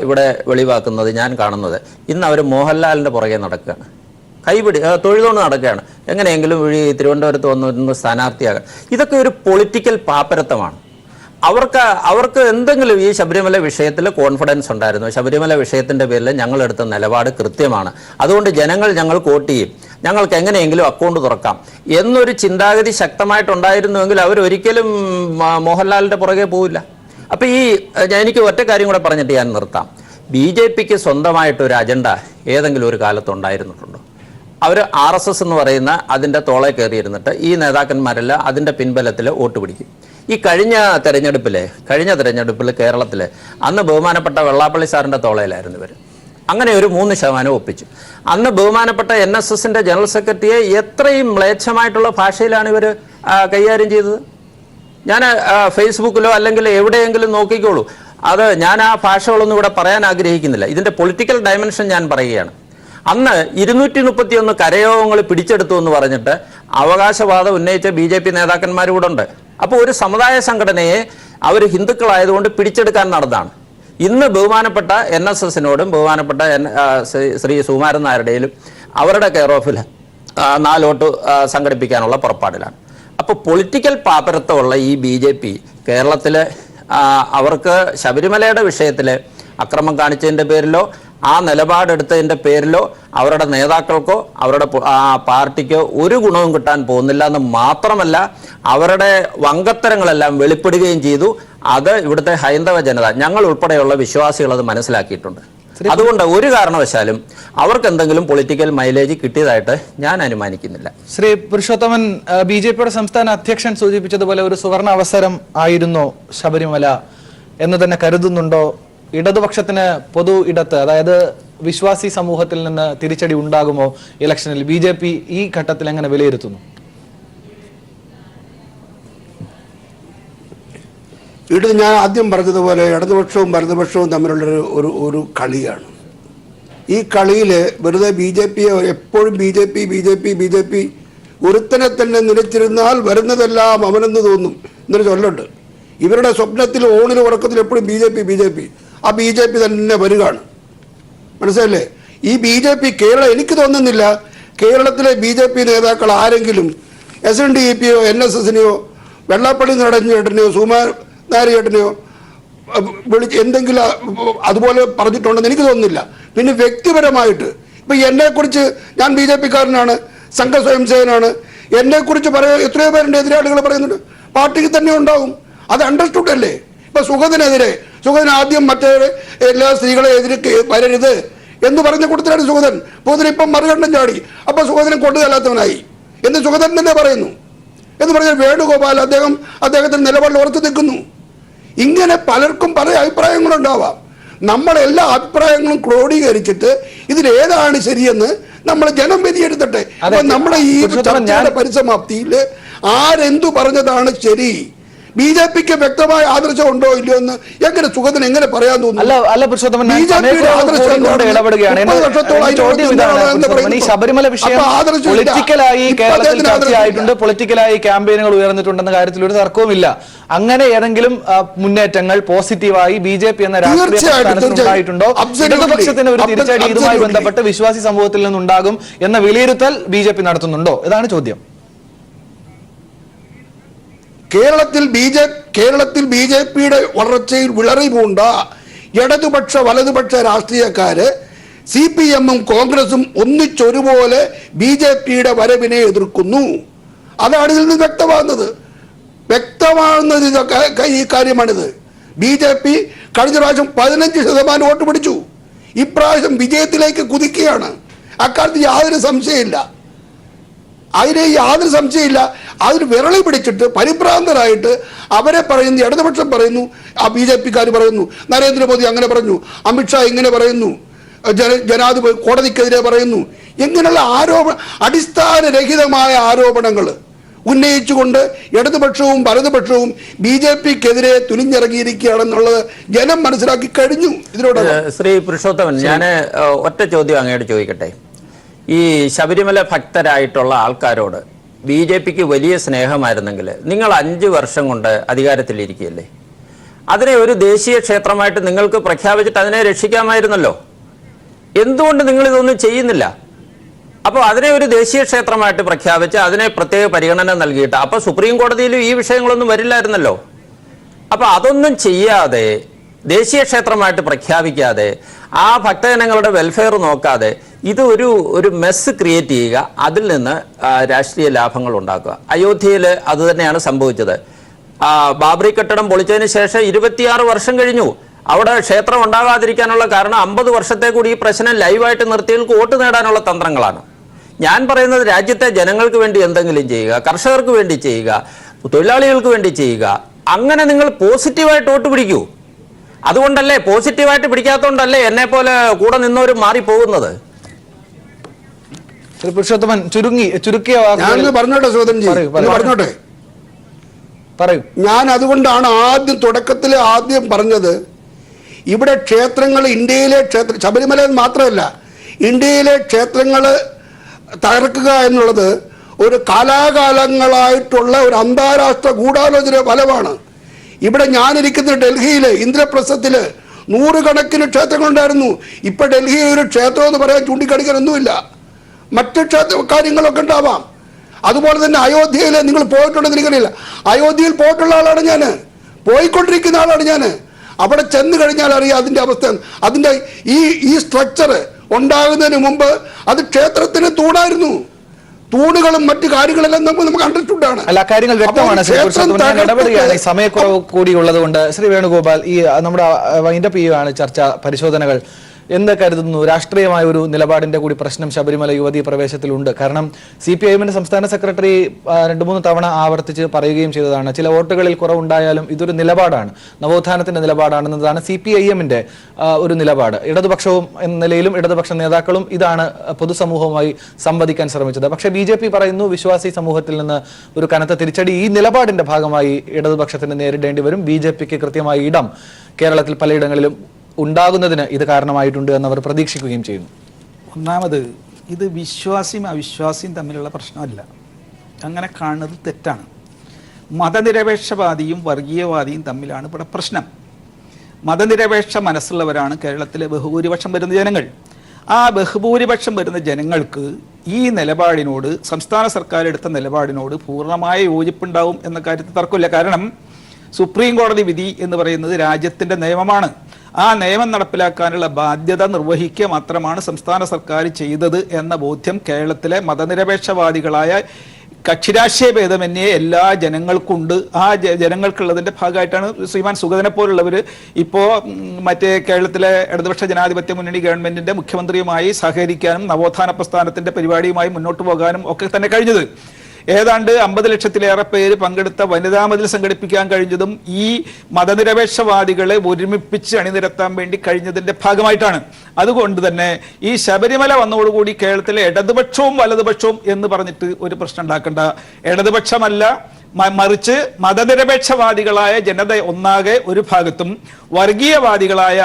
ഇവിടെ വെളിവാക്കുന്നത് ഞാൻ കാണുന്നത്. ഇന്ന് അവർ മോഹൻലാലിന്റെ പുറകെ നടക്കുകയാണ്. കൈപിടി തൊഴിലോണ്ട് നടക്കുകയാണ്. എങ്ങനെയെങ്കിലും ഈ തിരുവനന്തപുരത്ത് വന്നിരുന്ന സ്ഥാനാർത്ഥിയാകാം. ഇതൊക്കെ ഒരു പൊളിറ്റിക്കൽ പാപ്പരത്വമാണ്. അവർക്ക് അവർക്ക് എന്തെങ്കിലും ഈ ശബരിമല വിഷയത്തിൽ കോൺഫിഡൻസ് ഉണ്ടായിരുന്നു. ശബരിമല വിഷയത്തിന്റെ പേരിൽ ഞങ്ങളെടുത്ത നിലപാട് കൃത്യമാണ്. അതുകൊണ്ട് ജനങ്ങൾ ഞങ്ങൾ വോട്ട് ചെയ്യും. ഞങ്ങൾക്ക് എങ്ങനെയെങ്കിലും അക്കൗണ്ട് തുറക്കാം. എന്നൊരു ചിന്താഗതി ശക്തമായിട്ടുണ്ടായിരുന്നുവെങ്കിൽ അവരൊരിക്കലും മോഹൻലാലിന്റെ പുറകെ പോവില്ല. അപ്പൊ ഈ ഞാൻ എനിക്ക് ഒറ്റ കാര്യം കൂടെ പറഞ്ഞിട്ട് ഞാൻ നിർത്താം. ബി ജെ പിക്ക് സ്വന്തമായിട്ടൊരു അജണ്ട ഏതെങ്കിലും ഒരു കാലത്ത് ഉണ്ടായിരുന്നിട്ടുണ്ടോ? അവർ ആർ എസ് എസ് എന്ന് പറയുന്ന അതിന്റെ തോളെ കയറിയിരുന്നിട്ട് ഈ നേതാക്കന്മാരെല്ലാം അതിന്റെ പിൻബലത്തിൽ വോട്ട് പിടിക്കും. ഈ കഴിഞ്ഞ തെരഞ്ഞെടുപ്പിൽ കഴിഞ്ഞ തെരഞ്ഞെടുപ്പിൽ കേരളത്തിൽ അന്ന് ബഹുമാനപ്പെട്ട വെള്ളാപ്പള്ളി സാറിന്റെ തോളയിലായിരുന്നു ഇവർ അങ്ങനെ ഒരു മൂന്ന് ശതമാനം ഒപ്പിച്ചു. അന്ന് ബഹുമാനപ്പെട്ട എൻ എസ് എസിന്റെ ജനറൽ സെക്രട്ടറിയെ എത്രയും മ്ലേച്ഛമായിട്ടുള്ള ഭാഷയിലാണ് ഇവർ കൈകാര്യം ചെയ്തത്? ഞാൻ ഫേസ്ബുക്കിലോ അല്ലെങ്കിൽ എവിടെയെങ്കിലും നോക്കിക്കോളൂ. അത് ഞാൻ ആ ഭാഷകളൊന്നും ഇവിടെ പറയാൻ ആഗ്രഹിക്കുന്നില്ല. ഇതിന്റെ പൊളിറ്റിക്കൽ ഡയമെൻഷൻ ഞാൻ പറയുകയാണ്. അന്ന് ഇരുന്നൂറ്റി മുപ്പത്തി ഒന്ന് കരയോഗങ്ങൾ പിടിച്ചെടുത്തു എന്ന് പറഞ്ഞിട്ട് അവകാശവാദം ഉന്നയിച്ച ബി ജെ പി നേതാക്കന്മാർ ഉണ്ട്. അപ്പോൾ ഒരു സമുദായ സംഘടനയെ അവർ ഹിന്ദുക്കളായതുകൊണ്ട് പിടിച്ചെടുക്കാൻ നടന്നതാണ്. ഇന്ന് ബഹുമാനപ്പെട്ട എൻ എസ് എസിനോടും ബഹുമാനപ്പെട്ട എൻ- ശ്രീ- സുകുമാരൻ നായരുടെയിലും അവരുടെ കെയർ ഓഫിൽ നാലോട്ട് സംഘടിപ്പിക്കാനുള്ള പുറപ്പാടിലാണ്. അപ്പോൾ പൊളിറ്റിക്കൽ പാപ്പരത്വമുള്ള ഈ ബി ജെ പി കേരളത്തിൽ അവർക്ക് ശബരിമലയുടെ വിഷയത്തിൽ അക്രമം കാണിച്ചതിന്റെ പേരിലോ ആ നിലപാടെടുത്തതിന്റെ പേരിലോ അവരുടെ നേതാക്കൾക്കോ അവരുടെ പാർട്ടിക്കോ ഒരു ഗുണവും കിട്ടാൻ പോകുന്നില്ല എന്ന് മാത്രമല്ല അവരുടെ വങ്കത്തരങ്ങളെല്ലാം വെളിപ്പെടുകയും ചെയ്തു. അത് ഇവിടുത്തെ ഹൈന്ദവ ജനത ഞങ്ങൾ ഉൾപ്പെടെയുള്ള വിശ്വാസികൾ അത് മനസ്സിലാക്കിയിട്ടുണ്ട്. അതുകൊണ്ട് ഒരു കാരണവശാലും അവർക്ക് എന്തെങ്കിലും പൊളിറ്റിക്കൽ മൈലേജ് കിട്ടിയതായിട്ട് ഞാൻ അനുമാനിക്കുന്നില്ല. ശ്രീ പുരുഷോത്തമൻ ബി ജെ പിയുടെ സംസ്ഥാന അധ്യക്ഷൻ സൂചിപ്പിച്ചതുപോലെ ഒരു സുവർണ അവസരം ആയിരുന്നോ ശബരിമല എന്ന് തന്നെ കരുതുന്നുണ്ടോ? ഇടതുപക്ഷത്തിന് പൊതു ഇടത്ത് അതായത് വിശ്വാസി സമൂഹത്തിൽ നിന്ന് തിരിച്ചടി ഉണ്ടാകുമോ ഇലക്ഷനിൽ? ബി ജെ പി ഈ ഘട്ടത്തിൽ എങ്ങനെ വിലയിരുത്തുന്നു? ഇത് ഞാൻ ആദ്യം പറഞ്ഞതുപോലെ ഇടതുപക്ഷവും വലതുപക്ഷവും തമ്മിലുള്ള ഒരു ഒരു കളിയാണ്. ഈ കളിയിൽ വെറുതെ ബി ജെ പി എപ്പോഴും B J P B J P B J P ഒരുത്തനെ തന്നെ നിലച്ചിരുന്നാൽ വരുന്നതെല്ലാം അവനെന്ന് തോന്നും എന്നൊരു ചൊല്ലുണ്ട്. ഇവരുടെ സ്വപ്നത്തിൽ ഓണിൽ ഉറക്കത്തിൽ എപ്പോഴും B J P B J P. ആ ബി ജെ പി തന്നെ വരികയാണ്. മനസ്സിലല്ലേ ഈ ബി ജെ പി കേരളം എനിക്ക് തോന്നുന്നില്ല കേരളത്തിലെ ബി ജെ പി നേതാക്കൾ ആരെങ്കിലും എസ് എൻ ഡി ഇ പിയോ എൻ എസ് എസിനെയോ വെള്ളാപ്പള്ളി നടഞ്ഞേട്ടനെയോ സുമാർ അഹ് വിളിച്ച് എന്തെങ്കിലും അതുപോലെ പറഞ്ഞിട്ടുണ്ടെന്ന് എനിക്ക് തോന്നുന്നില്ല. പിന്നെ വ്യക്തിപരമായിട്ട് ഇപ്പം എന്നെക്കുറിച്ച് ഞാൻ ബി ജെ പിക്കാരനാണ് സംഘ സ്വയംസേവനാണ് എന്നെക്കുറിച്ച് പറയാ എത്രയോ പേരുടെ എതിരാളികൾ പറയുന്നുണ്ട്. പാർട്ടിക്ക് തന്നെ ഉണ്ടാവും. അത് അണ്ടർസ്റ്റുഡ് അല്ലേ? ഇപ്പം സുഗതനെതിരെ സുഗതൻ ആദ്യം മറ്റേ എല്ലാ സ്ത്രീകളെ എതിര് വരരുത് എന്ന് പറഞ്ഞ കൂട്ടത്തിലാണ് സുഗതൻ. സുഗതൻ ഇപ്പം മറികണ്ഠം ചാടി. അപ്പം സുഗതനെ കൊണ്ടുതല്ലാത്തവനായി. എന്ന് സുഗതൻ തന്നെ പറയുന്നു. എന്ന് പറഞ്ഞാൽ വേണുഗോപാൽ അദ്ദേഹം അദ്ദേഹത്തിന്റെ നിലപാടിൽ ഉറച്ചു നിൽക്കുന്നു. ഇങ്ങനെ പലർക്കും പല അഭിപ്രായങ്ങളുണ്ടാവാം നമ്മൾ എല്ലാ അഭിപ്രായങ്ങളും ക്രോഡീകരിച്ചിട്ട് ഇതിലേതാണ് ശരിയെന്ന് നമ്മൾ ജനം വിധിയെടുത്തട്ടെ. അപ്പൊ നമ്മുടെ ഈ ചർച്ചയുടെ പരിസമാപ്തിയിൽ ആരെന്തു പറഞ്ഞതാണ് ശരി ബി ജെ പിക്ക് വ്യക്തമായ ആദർശം ഉണ്ടോ ഇല്ലയോ എന്ന് എങ്ങനെ സുഖത്തിന് എങ്ങനെ പറയാൻ തോന്നുന്നു? ശബരിമല വിഷയം പൊളിറ്റിക്കലായി കേരളത്തിൽ ചർച്ചയായിട്ടുണ്ട്. പൊളിറ്റിക്കലായി ക്യാമ്പയിനുകൾ ഉയർന്നിട്ടുണ്ടെന്ന കാര്യത്തിൽ ഒരു തർക്കവുമില്ല. അങ്ങനെ ഏതെങ്കിലും മുന്നേറ്റങ്ങൾ പോസിറ്റീവായി ബി ജെ പി എന്ന രാഷ്ട്രീയ തീർച്ചയായിട്ടും, പ്രസ്ഥാനത്തിന് തീർച്ചയായും. ഇടതുപക്ഷത്തിന് ഒരു തിരിച്ചടി ഇതുമായി ബന്ധപ്പെട്ട് വിശ്വാസി സമൂഹത്തിൽ നിന്നുണ്ടാകും എന്ന വിലയിരുത്തൽ ബി ജെ പി നടത്തുന്നുണ്ടോ? ഇതാണ് ചോദ്യം. കേരളത്തിൽ ബി ജെ കേരളത്തിൽ ബി ജെ പിയുടെ വളർച്ചയിൽ വിളറി പൂണ്ട ഇടതുപക്ഷ വലതുപക്ഷ രാഷ്ട്രീയക്കാര് സി പി എമ്മും കോൺഗ്രസും ഒന്നിച്ചൊരുപോലെ ബി ജെ പിയുടെ വരവിനെ എതിർക്കുന്നു. അതാണ് ഇതിൽ നിന്ന് വ്യക്തമാകുന്നത്. വ്യക്തമാകുന്നത് ഈ കാര്യമാണിത്. ബി ജെ പി കഴിഞ്ഞ പ്രാവശ്യം പതിനഞ്ച് ശതമാനം വോട്ട് പിടിച്ചു. ഇപ്രാവശ്യം വിജയത്തിലേക്ക് കുതിക്കുകയാണ്. അക്കാര്യത്തിൽ യാതൊരു സംശയമില്ല അതിന് യാതൊരു സംശയമില്ല അതിന് വിരളി പിടിച്ചിട്ട് പരിഭ്രാന്തരായിട്ട് അവരെ പറയുന്നു ഇടതുപക്ഷം പറയുന്നു ആ ബി ജെ പിക്കാർ പറയുന്നു നരേന്ദ്രമോദി അങ്ങനെ പറഞ്ഞു അമിത്ഷാ ഇങ്ങനെ പറയുന്നു ജന ജനാധിപത്യ കോടതിക്കെതിരെ പറയുന്നു. ഇങ്ങനെയുള്ള ആരോപണ അടിസ്ഥാനരഹിതമായ ആരോപണങ്ങൾ ഉന്നയിച്ചുകൊണ്ട് ഇടതുപക്ഷവും വലതുപക്ഷവും ബി ജെ പിക്കെതിരെ തുനിഞ്ഞിറങ്ങിയിരിക്കുകയാണെന്നുള്ളത് ജനം മനസ്സിലാക്കി കഴിഞ്ഞു. ഇതിനോട് ശ്രീ പുരുഷോത്തമൻ ഞാൻ ഒറ്റ ചോദ്യം അങ്ങോട്ട് ചോദിക്കട്ടെ. ഈ ശബരിമല ഭക്തരായിട്ടുള്ള ആൾക്കാരോട് ബി ജെ പിക്ക് വലിയ സ്നേഹമായിരുന്നെങ്കിൽ നിങ്ങൾ അഞ്ച് വർഷം കൊണ്ട് അധികാരത്തിലിരിക്കുകയല്ലേ? അതിനെ ഒരു ദേശീയ ക്ഷേത്രമായിട്ട് നിങ്ങൾക്ക് പ്രഖ്യാപിച്ചിട്ട് അതിനെ രക്ഷിക്കാമായിരുന്നല്ലോ? എന്തുകൊണ്ട് നിങ്ങൾ ഇതൊന്നും ചെയ്യുന്നില്ല? അപ്പോൾ അതിനെ ഒരു ദേശീയ ക്ഷേത്രമായിട്ട് പ്രഖ്യാപിച്ച് അതിനെ പ്രത്യേക പരിഗണന നൽകിയിട്ട് അപ്പോൾ സുപ്രീം കോടതിയിലും ഈ വിഷയങ്ങളൊന്നും വരില്ലായിരുന്നല്ലോ? അപ്പോൾ അതൊന്നും ചെയ്യാതെ ദേശീയ ക്ഷേത്രമായിട്ട് പ്രഖ്യാപിക്കാതെ ആ ഭക്തജനങ്ങളുടെ വെൽഫെയർ നോക്കാതെ ഇത് ഒരു ഒരു മെസ്സ് ക്രിയേറ്റ് ചെയ്യുക അതിൽ നിന്ന് രാഷ്ട്രീയ ലാഭങ്ങൾ ഉണ്ടാക്കുക. അയോധ്യയിൽ അത് തന്നെയാണ് സംഭവിച്ചത്. ബാബറി കെട്ടിടം പൊളിച്ചതിന് ശേഷം ഇരുപത്തിയാറ് വർഷം കഴിഞ്ഞു. അവിടെ ക്ഷേത്രം ഉണ്ടാകാതിരിക്കാനുള്ള കാരണം അമ്പത് വർഷത്തെ കൂടി ഈ പ്രശ്നം ലൈവായിട്ട് നിർത്തിയവർക്ക് വോട്ട് നേടാനുള്ള തന്ത്രങ്ങളാണ്. ഞാൻ പറയുന്നത് രാജ്യത്തെ ജനങ്ങൾക്ക് വേണ്ടി എന്തെങ്കിലും ചെയ്യുക കർഷകർക്ക് വേണ്ടി ചെയ്യുക തൊഴിലാളികൾക്ക് വേണ്ടി ചെയ്യുക. അങ്ങനെ നിങ്ങൾ പോസിറ്റീവായിട്ട് വോട്ട് പിടിക്കൂ. അതുകൊണ്ടല്ലേ പോസിറ്റീവായിട്ട് പിടിക്കാത്തതുകൊണ്ടല്ലേ എന്നെ പോലെ കൂടെ നിന്നവരും മാറിപ്പോകുന്നത്? പോകുന്നത് പുരുഷോത്തമൻ ചുരുങ്ങി ചുരുക്കിയ പറഞ്ഞോട്ടെ സോദരൻജി പറഞ്ഞോട്ടെ? പറയൂ. ഞാൻ അതുകൊണ്ടാണ് ആദ്യം തുടക്കത്തിൽ ആദ്യം പറഞ്ഞത് ഇവിടെ ക്ഷേത്രങ്ങൾ ഇന്ത്യയിലെ ക്ഷേത്ര ശബരിമല മാത്രമല്ല ഇന്ത്യയിലെ ക്ഷേത്രങ്ങൾ തകർക്കുക എന്നുള്ളത് ഒരു കാലാകാലങ്ങളായിട്ടുള്ള ഒരു അന്താരാഷ്ട്ര ഗൂഢാലോചന ഫലമാണ്. ഇവിടെ ഞാനിരിക്കുന്ന ഡൽഹിയിൽ ഇന്ദ്രപ്രസ്ഥത്തിൽ നൂറുകണക്കിന് ക്ഷേത്രങ്ങളുണ്ടായിരുന്നു. ഇപ്പം ഡൽഹിയിൽ ഒരു ക്ഷേത്രം എന്ന് പറയാൻ ചൂണ്ടിക്കാണിക്കാനൊന്നുമില്ല. മറ്റ് ക്ഷേത്ര കാര്യങ്ങളൊക്കെ ഉണ്ടാവാം. അതുപോലെ തന്നെ അയോധ്യയിൽ നിങ്ങൾ പോയിട്ടുണ്ടെന്ന് എനിക്കറിയില്ല. അയോധ്യയിൽ പോയിട്ടുള്ള ആളാണ് ഞാൻ പോയിക്കൊണ്ടിരിക്കുന്ന ആളാണ് ഞാൻ അവിടെ ചെന്ന് കഴിഞ്ഞാൽ അറിയാം അതിന്റെ അവസ്ഥ. അതിന്റെ ഈ ഈ സ്ട്രക്ചർ ഉണ്ടാകുന്നതിന് മുമ്പ് അത് ക്ഷേത്രത്തിന് തൂണായിരുന്നു. തൂണുകളും മറ്റു കാര്യങ്ങളെല്ലാം നമ്മൾ നമുക്ക് കണ്ടിട്ടുണ്ടാണ് അല്ല കാര്യങ്ങൾ വ്യക്തമാണ് സമയക്കുറവ് കൂടി ഉള്ളതുകൊണ്ട് ശ്രീ വേണുഗോപാൽ ഈ നമ്മുടെ വൈൻഡപ്പ് ചെയ്യുകയാണ് ചർച്ച പരിശോധനകൾ. എന്ത് കരുതുന്നു. രാഷ്ട്രീയമായ ഒരു നിലപാടിന്റെ കൂടി പ്രശ്നം ശബരിമല യുവതി പ്രവേശത്തിലുണ്ട്. കാരണം സി പി ഐഎമ്മിന്റെ സംസ്ഥാന സെക്രട്ടറി രണ്ടു മൂന്ന് തവണ ആവർത്തിച്ച് പറയുകയും ചെയ്തതാണ്. ചില വോട്ടുകളിൽ കുറവുണ്ടായാലും ഇതൊരു നിലപാടാണ്. നവോത്ഥാനത്തിന്റെ നിലപാടാണെന്നതാണ് സി പി ഐ എമ്മിന്റെ ഒരു നിലപാട്. ഇടതുപക്ഷവും എന്ന നിലയിലും ഇടതുപക്ഷ നേതാക്കളും ഇതാണ് പൊതുസമൂഹവുമായി സംവദിക്കാൻ ശ്രമിച്ചത്. പക്ഷേ ബി പറയുന്നു വിശ്വാസി സമൂഹത്തിൽ നിന്ന് ഒരു കനത്ത തിരിച്ചടി ഈ നിലപാടിന്റെ ഭാഗമായി ഇടതുപക്ഷത്തിന് നേരിടേണ്ടി വരും. ബി കൃത്യമായ ഇടം. കേരളത്തിൽ പലയിടങ്ങളിലും ഉണ്ടാകുന്നതിന് ഇത് കാരണമായിട്ടുണ്ട് എന്ന് അവർ പ്രതീക്ഷിക്കുകയും ചെയ്യുന്നു. ഒന്നാമത് ഇത് വിശ്വാസിയും അവിശ്വാസിയും തമ്മിലുള്ള പ്രശ്നമല്ല. അങ്ങനെ കാണുന്നത് തെറ്റാണ്. മതനിരപേക്ഷവാദിയും വർഗീയവാദിയും തമ്മിലാണ് ഇവിടെ പ്രശ്നം. മതനിരപേക്ഷ മനസ്സുള്ളവരാണ് കേരളത്തിലെ ബഹുഭൂരിപക്ഷം വരുന്ന ജനങ്ങൾ. ആ ബഹുഭൂരിപക്ഷം വരുന്ന ജനങ്ങൾക്ക് ഈ നിലപാടിനോട് സംസ്ഥാന സർക്കാർ എടുത്ത നിലപാടിനോട് പൂർണമായ യോജിപ്പുണ്ടാവും എന്ന കാര്യത്തിൽ തർക്കമില്ല. കാരണം സുപ്രീം കോടതി വിധി എന്ന് പറയുന്നത് രാജ്യത്തിന്റെ നിയമമാണ്. ആ നിയമം നടപ്പിലാക്കാനുള്ള ബാധ്യത നിർവഹിക്കുക മാത്രമാണ് സംസ്ഥാന സർക്കാർ ചെയ്തത് എന്ന ബോധ്യം കേരളത്തിലെ മതനിരപേക്ഷവാദികളായ കക്ഷിരാഷ്ട്രീയ ഭേദമന്യേ എല്ലാ ജനങ്ങൾക്കുണ്ട്. ആ ജ- ജനങ്ങൾക്കുള്ളതിന്റെ ഭാഗമായിട്ടാണ് ശ്രീമാൻ സുഗതനെ പോലുള്ളവർ ഇപ്പോൾ മറ്റേ കേരളത്തിലെ ഇടതുപക്ഷ ജനാധിപത്യ മുന്നണി ഗവൺമെന്റിന്റെ മുഖ്യമന്ത്രിയുമായി സഹകരിക്കാനും നവോത്ഥാന പ്രസ്ഥാനത്തിന്റെ പരിപാടിയുമായി മുന്നോട്ട് പോകാനും ഒക്കെ തന്നെ കഴിഞ്ഞത്. ഏതാണ്ട് അമ്പത് ലക്ഷത്തിലേറെ പേര് പങ്കെടുത്ത വനിതാ മതിൽ സംഘടിപ്പിക്കാൻ കഴിഞ്ഞതും ഈ മതനിരപേക്ഷവാദികളെ ഒരുമിപ്പിച്ച് അണിനിരത്താൻ വേണ്ടി കഴിഞ്ഞതിന്റെ ഭാഗമായിട്ടാണ്. അതുകൊണ്ട് തന്നെ ഈ ശബരിമല വന്നതോടുകൂടി കേരളത്തിലെ ഇടതുപക്ഷവും വലതുപക്ഷവും എന്ന് പറഞ്ഞിട്ട് ഒരു പ്രശ്നം ഉണ്ടാക്കണ്ട. ഇടതുപക്ഷമല്ല മറിച്ച് മതനിരപേക്ഷവാദികളായ ജനത ഒന്നാകെ ഒരു ഭാഗത്തും വർഗീയവാദികളായ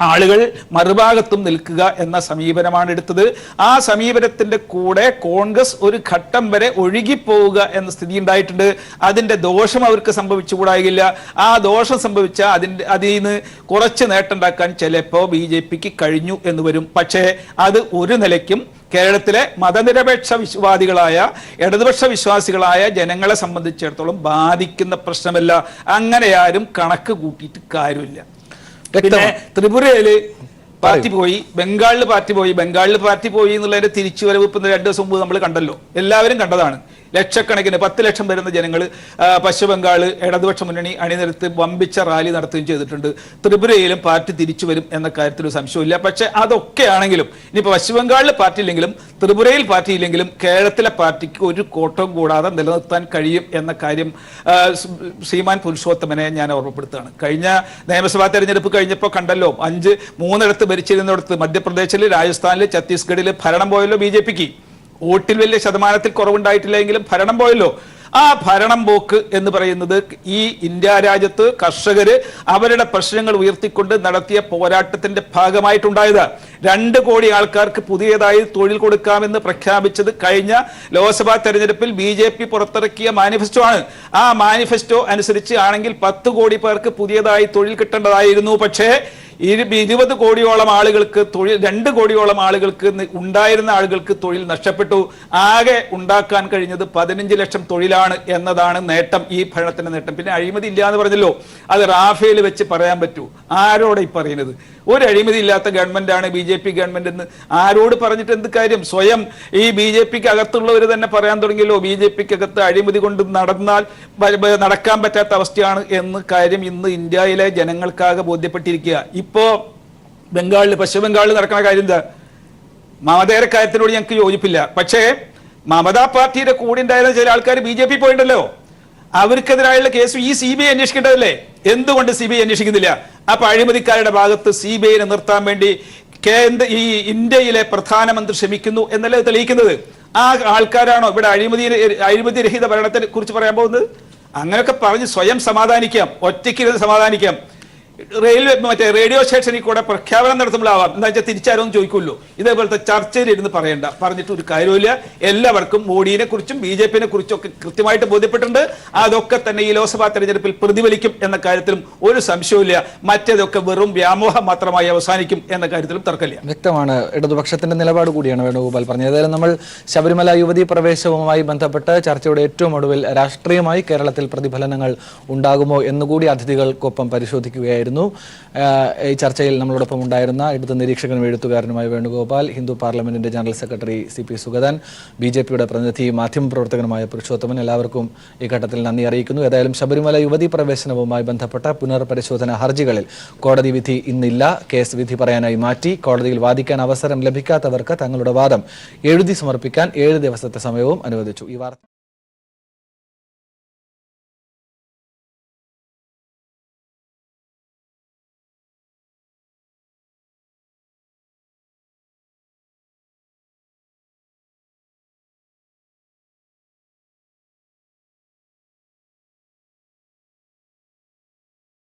ആളുകൾ മറുഭാഗത്തും നിൽക്കുക എന്ന സമീപനമാണ് എടുത്തത്. ആ സമീപനത്തിന്റെ കൂടെ കോൺഗ്രസ് ഒരു ഘട്ടം വരെ ഒഴുകിപ്പോവുക എന്ന സ്ഥിതി ഉണ്ടായിട്ടുണ്ട്. അതിന്റെ ദോഷം അവർക്ക് സംഭവിച്ചുകൂടായില്ല. ആ ദോഷം സംഭവിച്ച അതിന്റെ അതിൽ നിന്ന് കുറച്ച് നേട്ടമുണ്ടാക്കാൻ ചിലപ്പോൾ ബി ജെ പിക്ക് കഴിഞ്ഞു എന്ന് വരും. പക്ഷേ അത് ഒരു നിലയ്ക്കും കേരളത്തിലെ മതനിരപേക്ഷ വിശ്വാദികളായ ഇടതുപക്ഷ വിശ്വാസികളായ ജനങ്ങളെ സംബന്ധിച്ചിടത്തോളം ബാധിക്കുന്ന പ്രശ്നമല്ല. അങ്ങനെ ആരും കണക്ക് കൂട്ടിയിട്ട് കാര്യമില്ല. പിന്നെ ത്രിപുരയിൽ പാർട്ടി പോയി ബംഗാളിൽ പാർട്ടി പോയി ബംഗാളിൽ പാർട്ടി പോയി എന്നുള്ളതിന്റെ തിരിച്ചുവരവ് ഇപ്പം രണ്ടു ദിവസം മുമ്പ് നമ്മൾ കണ്ടല്ലോ. എല്ലാവരും കണ്ടതാണ്. ലക്ഷക്കണക്കിന് പത്ത് ലക്ഷം വരുന്ന ജനങ്ങൾ പശ്ചിമബംഗാൾ ഇടതുപക്ഷ മുന്നണി അണിനിരത്ത് വമ്പിച്ച റാലി നടത്തുകയും ചെയ്തിട്ടുണ്ട്. ത്രിപുരയിലും പാർട്ടി തിരിച്ചു വരും എന്ന കാര്യത്തിൽ സംശയമില്ല പക്ഷേ അതൊക്കെ ആണെങ്കിലും ഇനിയിപ്പോൾ പശ്ചിമബംഗാളിൽ പാർട്ടി ഇല്ലെങ്കിലും ത്രിപുരയിൽ പാർട്ടി ഇല്ലെങ്കിലും കേരളത്തിലെ പാർട്ടിക്ക് ഒരു കോട്ടവും കൂടാതെ നിലനിർത്താൻ കഴിയും എന്ന കാര്യം ശ്രീമാൻ പുരുഷോത്തമനെ ഞാൻ ഓർമ്മപ്പെടുത്തുകയാണ്. കഴിഞ്ഞ നിയമസഭാ തെരഞ്ഞെടുപ്പ് കഴിഞ്ഞപ്പോൾ കണ്ടല്ലോ അഞ്ച് മൂന്നിടത്ത് ഭരിച്ചിരുന്നിടത്ത് മധ്യപ്രദേശിൽ രാജസ്ഥാനിൽ ഛത്തീസ്ഗഡിൽ ഭരണം പോയല്ലോ ബി ജെ പിക്ക്. വോട്ടിൽ വലിയ ശതമാനത്തിൽ കുറവുണ്ടായിട്ടില്ലെങ്കിലും ഭരണം പോയല്ലോ. ആ ഭരണം പോക്ക് എന്ന് പറയുന്നത് ഈ ഇന്ത്യ രാജ്യത്ത് കർഷകർ അവരുടെ പ്രശ്നങ്ങൾ ഉയർത്തിക്കൊണ്ട് നടത്തിയ പോരാട്ടത്തിന്റെ ഭാഗമായിട്ടുണ്ടായത്. രണ്ട് കോടി ആൾക്കാർക്ക് പുതിയതായി തൊഴിൽ കൊടുക്കാമെന്ന് പ്രഖ്യാപിച്ചത് കഴിഞ്ഞ ലോക്സഭാ തെരഞ്ഞെടുപ്പിൽ ബി ജെ പി പുറത്തിറക്കിയ മാനിഫെസ്റ്റോ ആണ്. ആ മാനിഫെസ്റ്റോ അനുസരിച്ച് ആണെങ്കിൽ പത്ത് കോടി പേർക്ക് പുതിയതായി തൊഴിൽ കിട്ടേണ്ടതായിരുന്നു. പക്ഷേ ഇരുപത് കോടിയോളം ആളുകൾക്ക് തൊഴിൽ രണ്ട് കോടിയോളം ആളുകൾക്ക് ഉണ്ടായിരുന്ന ആളുകൾക്ക് തൊഴിൽ നഷ്ടപ്പെട്ടു. ആകെ ഉണ്ടാക്കാൻ കഴിഞ്ഞത് പതിനഞ്ച് ലക്ഷം തൊഴിലാണ് എന്നതാണ് നേട്ടം ഈ ഭരണത്തിന്റെ നേട്ടം. പിന്നെ അഴിമതി ഇല്ല എന്ന് പറഞ്ഞല്ലോ. അത് റാഫേൽ വെച്ച് പറയാൻ പറ്റൂ. ആരോടെ ഈ പറയുന്നത്? ഒരു അഴിമതി ഇല്ലാത്ത ഗവൺമെന്റാണ് ബി ജെ പി ഗവൺമെന്റ് എന്ന് ആരോട് പറഞ്ഞിട്ട് എന്ത് കാര്യം? സ്വയം ഈ ബി ജെ പിക്ക് അകത്തുള്ളവർ തന്നെ പറയാൻ തുടങ്ങിയല്ലോ. ബി ജെ പിക്ക് അകത്ത് അഴിമതി കൊണ്ട് നടന്നാൽ നടക്കാൻ പറ്റാത്ത അവസ്ഥയാണ് എന്ന് കാര്യം ഇന്ന് ഇന്ത്യയിലെ ജനങ്ങൾക്കാകെ ബോധ്യപ്പെട്ടിരിക്കുക. ഇപ്പോ ബംഗാളിൽ പശ്ചിമ ബംഗാളിൽ നടക്കുന്ന കാര്യം എന്താ? മമതയുടെ കാര്യത്തിനോട് ഞങ്ങൾക്ക് യോജിപ്പില്ല. പക്ഷേ മമതാ പാർട്ടിയുടെ കൂടെ ഉണ്ടായിരുന്ന ചില ആൾക്കാർ ബി ജെ പി പോയിട്ടുണ്ടല്ലോ. അവർക്കെതിരായുള്ള കേസ് ഈ സി ബി ഐ അന്വേഷിക്കേണ്ടതല്ലേ? എന്തുകൊണ്ട് സി ബി ഐ അന്വേഷിക്കുന്നില്ല? അപ്പൊ അഴിമതിക്കാരുടെ ഭാഗത്ത് സി ബി ഐനെ നിർത്താൻ വേണ്ടി കേന്ദ്ര ഈ ഇന്ത്യയിലെ പ്രധാനമന്ത്രി ശ്രമിക്കുന്നു എന്നല്ലേ തെളിയിക്കുന്നത്? ആ ആൾക്കാരാണോ ഇവിടെ അഴിമതി അഴിമതി രഹിത ഭരണത്തെ കുറിച്ച് പറയാൻ പോകുന്നത്? അങ്ങനെയൊക്കെ പറഞ്ഞ് സ്വയം സമാധാനിക്കാം. ഒറ്റയ്ക്കിരുന്ന് സമാധാനിക്കാം. റെയിൽവേ മറ്റേ റേഡിയോ സ്റ്റേഷനിൽ കൂടെ പ്രഖ്യാപനം നടത്തുമ്പോഴാവാം. എന്താ വെച്ചാൽ തിരിച്ചാരും ചോദിക്കുമല്ലോ ഇതേപോലത്തെ ചർച്ചയിൽ ഇരുന്ന് പറയണ്ട. പറഞ്ഞിട്ട് ഒരു കാര്യമില്ല എല്ലാവർക്കും മോഡിയെ കുറിച്ചും ബി ജെ പിനെ കുറിച്ചും ഒക്കെ കൃത്യമായിട്ട് ബോധ്യപ്പെട്ടിട്ടുണ്ട്. അതൊക്കെ തന്നെ ഈ ലോക്സഭാ തെരഞ്ഞെടുപ്പിൽ പ്രതിഫലിക്കും എന്ന കാര്യത്തിലും ഒരു സംശയവുമില്ല. മറ്റേതൊക്കെ വെറും വ്യാമോഹം മാത്രമായി അവസാനിക്കും എന്ന കാര്യത്തിലും തർക്കമില്ല. വ്യക്തമാണ്. ഇടതുപക്ഷത്തിന്റെ നിലപാട് കൂടിയാണ് വേണുഗോപാൽ പറഞ്ഞത്. ഏതായാലും നമ്മൾ ശബരിമല യുവതി പ്രവേശവുമായി ബന്ധപ്പെട്ട് ചർച്ചയുടെ ഏറ്റവും ഒടുവിൽ രാഷ്ട്രീയമായി കേരളത്തിൽ പ്രതിഫലനങ്ങൾ ഉണ്ടാകുമോ എന്നുകൂടി അതിഥികൾക്കൊപ്പം പരിശോധിക്കുകയായിരുന്നു ആഹ് ഈ ചർച്ചയിൽ നമ്മളോടൊപ്പം ഉണ്ടായിരുന്ന ഇടത് നിരീക്ഷകനും എഴുത്തുകാരനുമായ വേണുഗോപാൽ ഹിന്ദു പാർലമെന്റിന്റെ general secretary C P Sugathan B J പിയുടെ പ്രതിനിധി മാധ്യമപ്രവർത്തകനുമായ പുരുഷോത്തമൻ എല്ലാവർക്കും ഈ ഘട്ടത്തിൽ നന്ദി അറിയിക്കുന്നു. ഏതായാലും ശബരിമല യുവതി പ്രവേശനവുമായി ബന്ധപ്പെട്ട പുനർപരിശോധന ഹർജികളിൽ കോടതി വിധി ഇന്നില്ല. കേസ് വിധി പറയാനായി മാറ്റി. കോടതിയിൽ വാദിക്കാൻ അവസരം ലഭിക്കാത്തവർക്ക് തങ്ങളുടെ വാദം എഴുതി സമർപ്പിക്കാൻ ഏഴ് ദിവസത്തെ സമയവും അനുവദിച്ചു. ഈ വാർത്ത